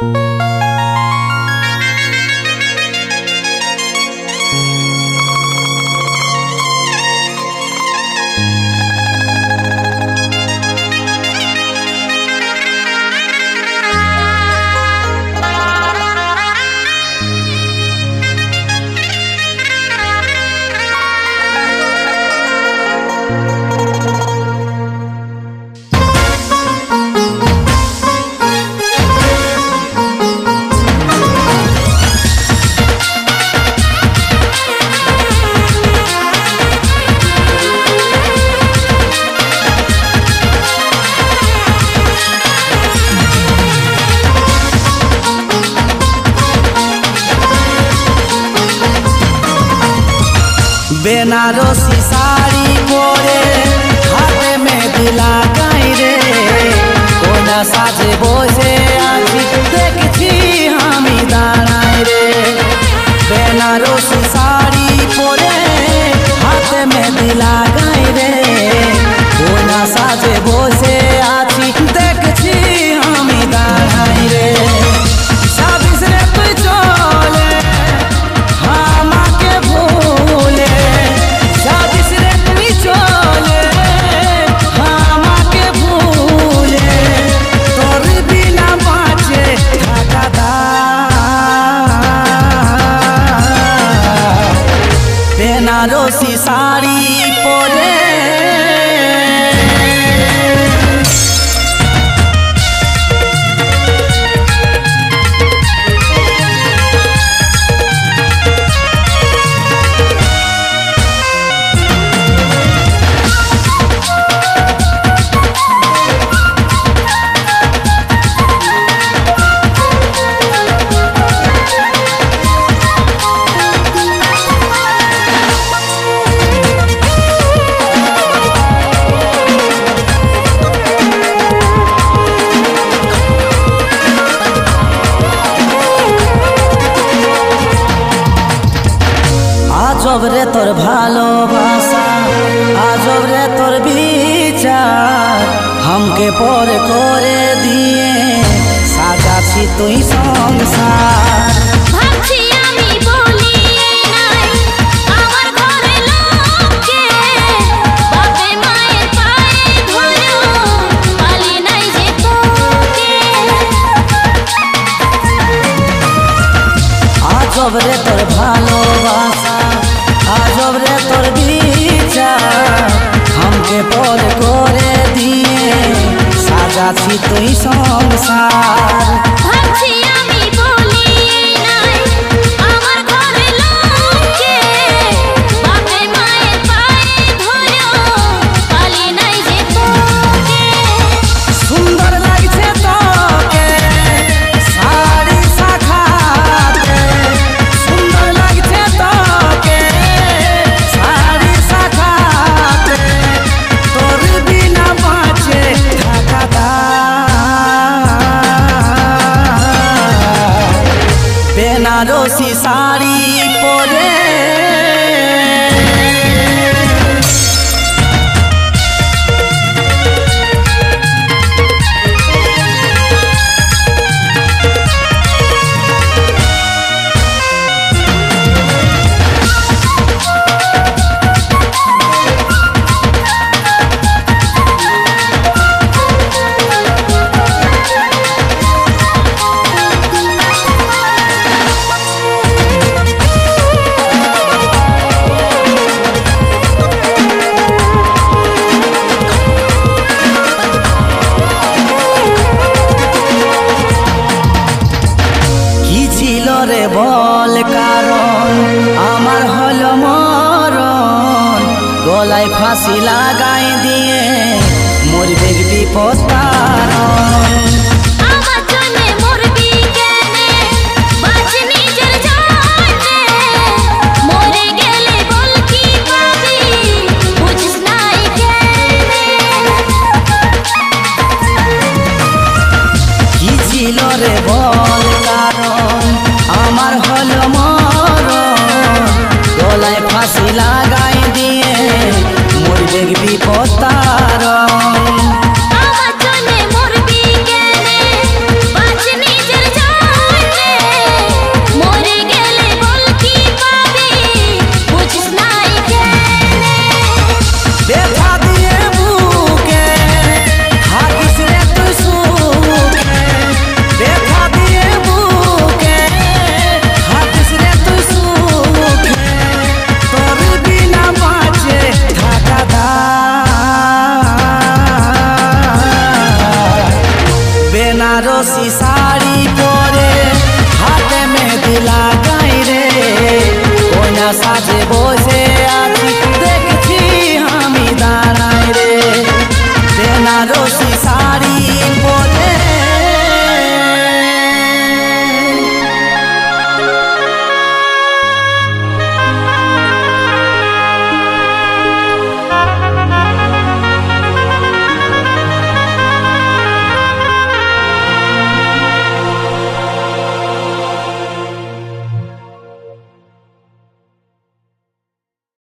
Música Banarasi sari गोरे हाथे में दिला गई रे। कोना साजे बोझे आज देखी हमी दाड़ाई रे। बनारसी साड़ी गोरे हाथे में दिला गई रे। कोना साजे बोझे आ তোর ভালোবাসা আজব রে তোর বিচার। আমকে পরে করে দিয়ে সাজাছি তুই সংসার। রে তোর বিচার আমাকে পর করে দিয়ে সাজাছি তুই সংসার। परोसी साड़ी গলায় ফাঁসি লাগাই দিয়ে মরবে বিপদ তারণ સાચે બોસે આથી